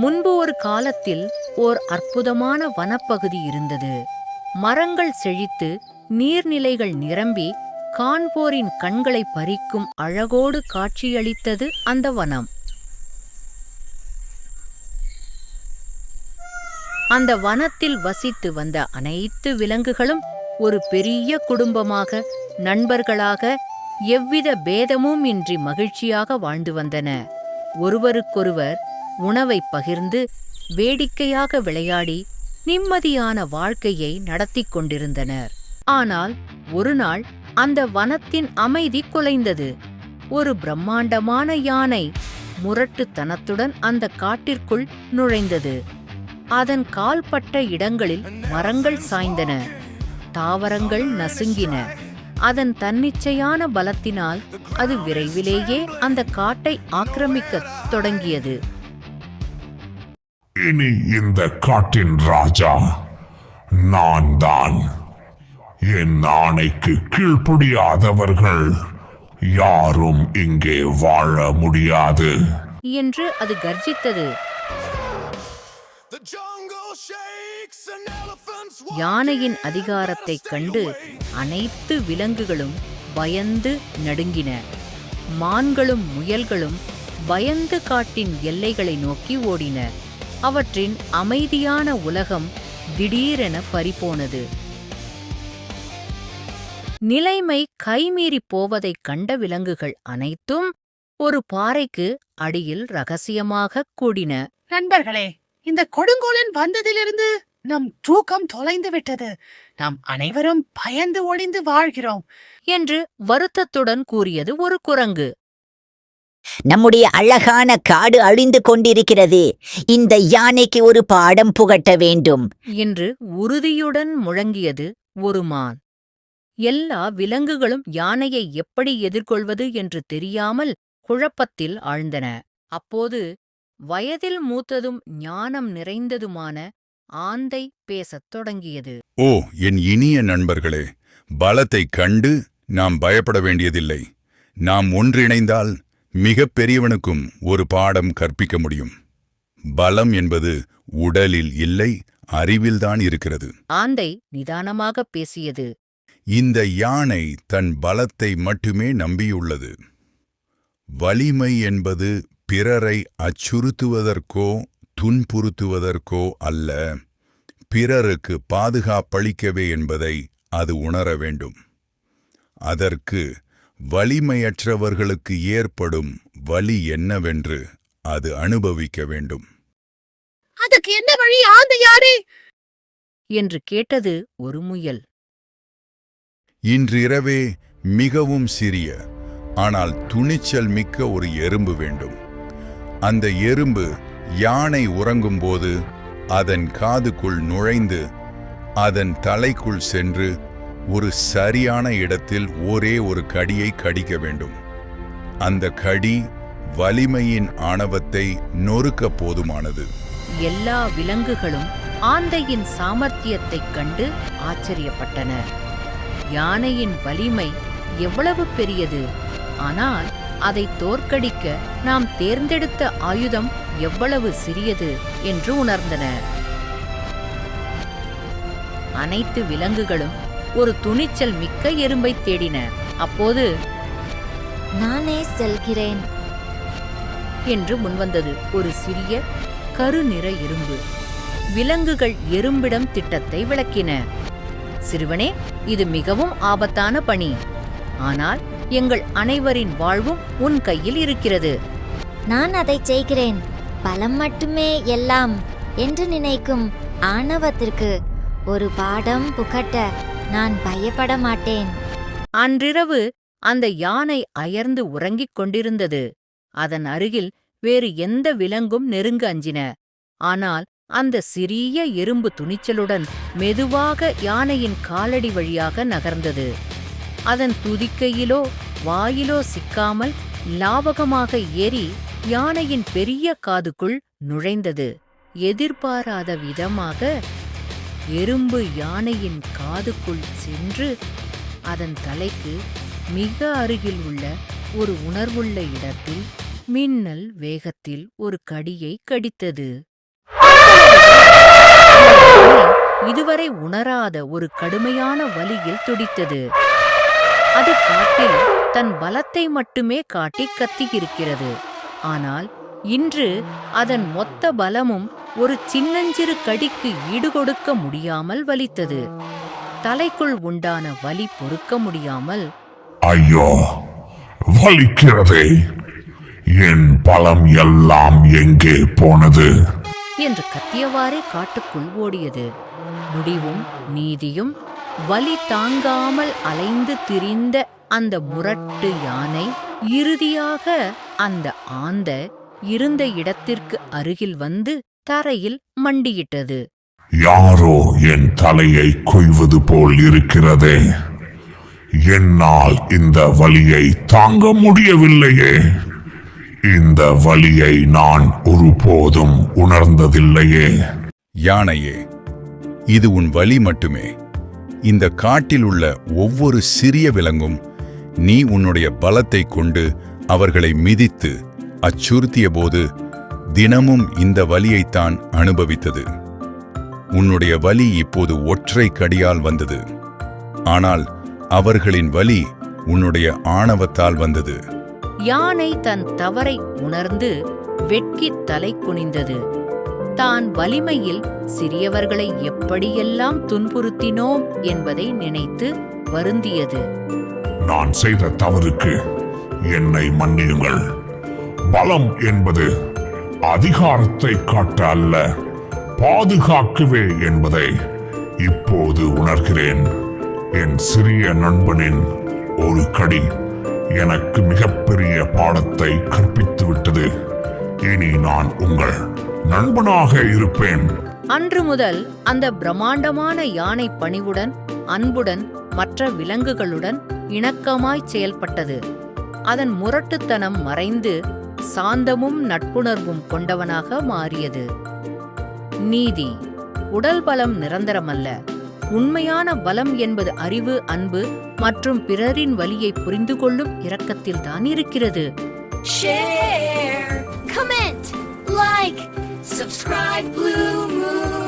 முன்பு ஒரு காலத்தில் ஓர் அற்புதமான வனப்பகுதி இருந்தது. மரங்கள் செழித்து நீர்நிலைகள் நிரம்பி காண்போரின் கண்களை பறிக்கும் அழகோடு காட்சியளித்தது அந்த வனம். அந்த வனத்தில் வசித்து வந்த அனைத்து விலங்குகளும் ஒரு பெரிய குடும்பமாக நண்பர்களாக எவ்வித பேதமும் இன்றி மகிழ்ச்சியாக வாழ்ந்து வந்தன. ஒருவருக்கொருவர் உணவை பகிர்ந்து வேடிக்கையாக விளையாடி நிம்மதியான வாழ்க்கையை நடத்திக் கொண்டிருந்தனர். ஆனால் ஒருநாள் அந்த வனத்தின் அமைதி குலைந்தது. ஒரு பிரம்மாண்டமான யானை முரட்டுத்தனத்துடன் அந்த காட்டிற்குள் நுழைந்தது. அதன் கால்பட்ட இடங்களில் மரங்கள் சாய்ந்தன. தாவரங்கள் நசுங்கின. அதன் தன்னிச்சையான பலத்தினால் அது விரைவிலேயே அந்த காட்டை ஆக்கிரமிக்கத் தொடங்கியது. இனி இந்த காட்டின் ராஜா நான் தான் என் ஆணைக்கு கீழ்ப்படியாதவர்கள் யாரும் இங்கே வாழ முடியாது. என்று அது கர்ஜித்தது. யானையின் அதிகாரத்தைக் கண்டு அனைத்து விலங்குகளும் பயந்து நடுங்கின. மான்களும் முயல்களும் பயந்து காட்டின் எல்லைகளை நோக்கி ஓடின. அவற்றின் அமைதியான உலகம் திடீரென பறிபோனது. நிலைமை கைமீறிப் போவதைக் கண்ட விலங்குகள் அனைத்தும் ஒரு பாறைக்கு அடியில் ரகசியமாகக் கூடின. நண்பர்களே இந்த கொடுங்கோலன் வந்ததிலிருந்து நம் தூக்கம் தொலைந்து விட்டது. நாம் அனைவரும் பயந்து ஒளிந்து வாழ்கிறோம். என்று வருத்தத்துடன் கூறியது ஒரு குரங்கு. நம்முடைய அழகான காடு அழிந்து கொண்டிருக்கிறது. இந்த யானைக்கு ஒரு பாடம் புகட்ட வேண்டும். என்று உறுதியுடன் முழங்கியது ஒரு மான். எல்லா விலங்குகளும் யானையை எப்படி எதிர்கொள்வது என்று தெரியாமல் குழப்பத்தில் ஆழ்ந்தன. அப்போது வயதில் மூத்ததும் ஞானம் நிறைந்ததுமான ஆந்தை பேசத் தொடங்கியது. ஓ என் இனிய நண்பர்களே பலத்தைக் கண்டு நாம் பயப்பட வேண்டியதில்லை. நாம் ஒன்றிணைந்தால் மிகப் பெரியவனுக்கும் ஒரு பாடம் கற்பிக்க முடியும். பலம் என்பது உடலில் இல்லை அறிவில்தான் இருக்கிறது. ஆந்தை நிதானமாகப் பேசியது. இந்த யானை தன் பலத்தை மட்டுமே நம்பியுள்ளது. வலிமை என்பது பிறரை அச்சுறுத்துவதற்கோ துன்புறுத்துவதற்கோ அல்ல பிறருக்கு பாதுகாப்பளிக்கவே என்பதை அது உணர வேண்டும். அதற்கு வலிமையற்றவர்களுக்கு ஏற்படும் வலி என்னவென்று அது அனுபவிக்க வேண்டும். அதுக்கு என்ன வழி ஆந்தையாரே என்று கேட்டது ஒரு முயல். இன்றிரவே மிகவும் சிறிய ஆனால் துணிச்சல் மிக்க ஒரு எறும்பு வேண்டும். அந்த எறும்பு யானை உறங்கும்போது அதன் காதுக்குள் நுழைந்து அதன் தலைக்குள் சென்று ஒரு சரியான இடத்தில் ஒரே ஒரு கடியை கடிக்க வேண்டும். அந்த கடி வலிமையின் ஆணவத்தை நொறுக்க போதுமானது. எல்லா விலங்குகளும் ஆந்தையின் சாமர்த்தியத்தைக் கண்டு ஆச்சரியப்பட்டன. யானையின் வலிமை எவ்வளவு பெரியது? ஆனால் அதை தோற்கடிக்க நாம் தேர்ந்தெடுத்த ஆயுதம் எவ்வளவு சிறியது என்று உணர்ந்தன. அனைத்து விலங்குகளும் ஒரு துணிச்சல் மிக்க எறும்பை தேடின. அப்போது நானே செல்கிறேன். என்று முன்வந்தது ஒரு சிறிய கருநிற எறும்பு. விலங்குகள் எறும்பிடம் திட்டத்தை விளக்கின. சிறுவனே இது மிகவும் ஆபத்தான பணி. ஆனால் எங்கள் அனைவரின் வாழ்வும் உன் கையில் இருக்கிறது. நான் அதைச் செய்கிறேன். பலம் மட்டுமே எல்லாம். என்று நினைக்கும் ஆணவத்திற்கு ஒரு பாடம் புகட்ட நான் பயப்பட மாட்டேன் அன்றிரவு அந்த யானை அயர்ந்து உறங்கிக் கொண்டிருந்தது. அதன் அருகில் வேறு எந்த விலங்கும் நெருங்க அஞ்சின. ஆனால் அந்த சிறிய எறும்பு துணிச்சலுடன் மெதுவாக யானையின் காலடி வழியாக நகர்ந்தது. அதன் துதிக்கையிலோ வாயிலோ சிக்காமல் லாவகமாக ஏறி யானையின் பெரிய காதுக்குள் நுழைந்தது. எதிர்பாராத விதமாக எறும்பு யானையின் காதுக்குள் சென்று அதன் தலைக்கு மிக அருகில் உள்ள ஒரு உணர்வுள்ள இடத்தில் மின்னல் வேகத்தில் ஒரு கடியை கடித்தது. இதுவரை உணராத ஒரு கடுமையான வலியில் துடித்தது. அது காட்டில் தன் பலத்தை மட்டுமே காட்டி கத்தியிருக்கிறது. ஆனால் இன்று அதன் மொத்த பலமும் ஒரு சின்னஞ்சிறு கடிக்கு ஈடுகொடுக்க முடியாமல் வலித்தது. தலைக்குள் உண்டான வலி பொறுக்க முடியாமல் ஐயோ வலிக்கிறதே. என் பலம் எல்லாம் எங்கே போனது? என்று கத்தியவாறே காட்டுக்குள் ஓடியது. முடிவும் நீதியும் வலி தாங்காமல் அலைந்து திரிந்த அந்த முரட்டு யானை இறுதியாக அந்த ஆந்த இருந்த இடத்திற்கு அருகில் வந்து தரையில் மண்டியிட்டது. யாரோ என் தலையை கொய்வது போல் இருக்கிறதே. என்னால் இந்த வலியை தாங்க முடியவில்லையே. இந்த வலியை நான் ஒருபோதும் உணர்ந்ததில்லையே. யானையே இது உன் வலி மட்டுமே. இந்த காட்டில் உள்ள ஒவ்வொரு சிறிய விலங்கும் நீ உன்னுடைய பலத்தை கொண்டு அவர்களை மிதித்து அச்சுறுத்திய போது தினமும் இந்த வலியைத்தான் அனுபவித்தது. உன்னுடைய வலி இப்போது ஒற்றை கடியால் வந்தது. ஆனால் அவர்களின் வலி உன்னுடைய ஆணவத்தால் வந்தது. யானை தன் தவறை உணர்ந்து வெட்கித் தலை குனிந்தது. தான் வலிமையில் சிறியவர்களை எப்படியெல்லாம் துன்புறுத்தினோம் என்பதை நினைத்து வருந்தியது. நான் செய்த தவறுக்கு என்னை மன்னியுங்கள். பலம் என்பது அதிகாரத்தை காட்ட அல்ல. பாதுகாக்கவே என்பதை இப்போது உணர்கிறேன். என் சிறிய நண்பனின் ஒரு கடி எனக்கு மிகப்பெரிய பாடத்தை கற்பித்து விட்டது. இனி நான் உங்கள் நண்பனாக இருப்பேன். அன்று முதல் அந்த பிரம்மாண்டமான யானை பணிவுடன் அன்புடன் மற்ற விலங்குகளுடன் இணக்கமாய் செயல்பட்டது. அதன் முரட்டுத்தனம் மறைந்து சாந்தமும் நட்புணர்வும் கொண்டவனாக மாறியது. நீதி உடல் பலம் நிரந்தரமல்ல. உண்மையான பலம் என்பது அறிவு அன்பு மற்றும் பிறரின் வலியை புரிந்து கொள்ளும் இரக்கத்தில்தான் இருக்கிறது. Share, comment, like, subscribe Blue Moon.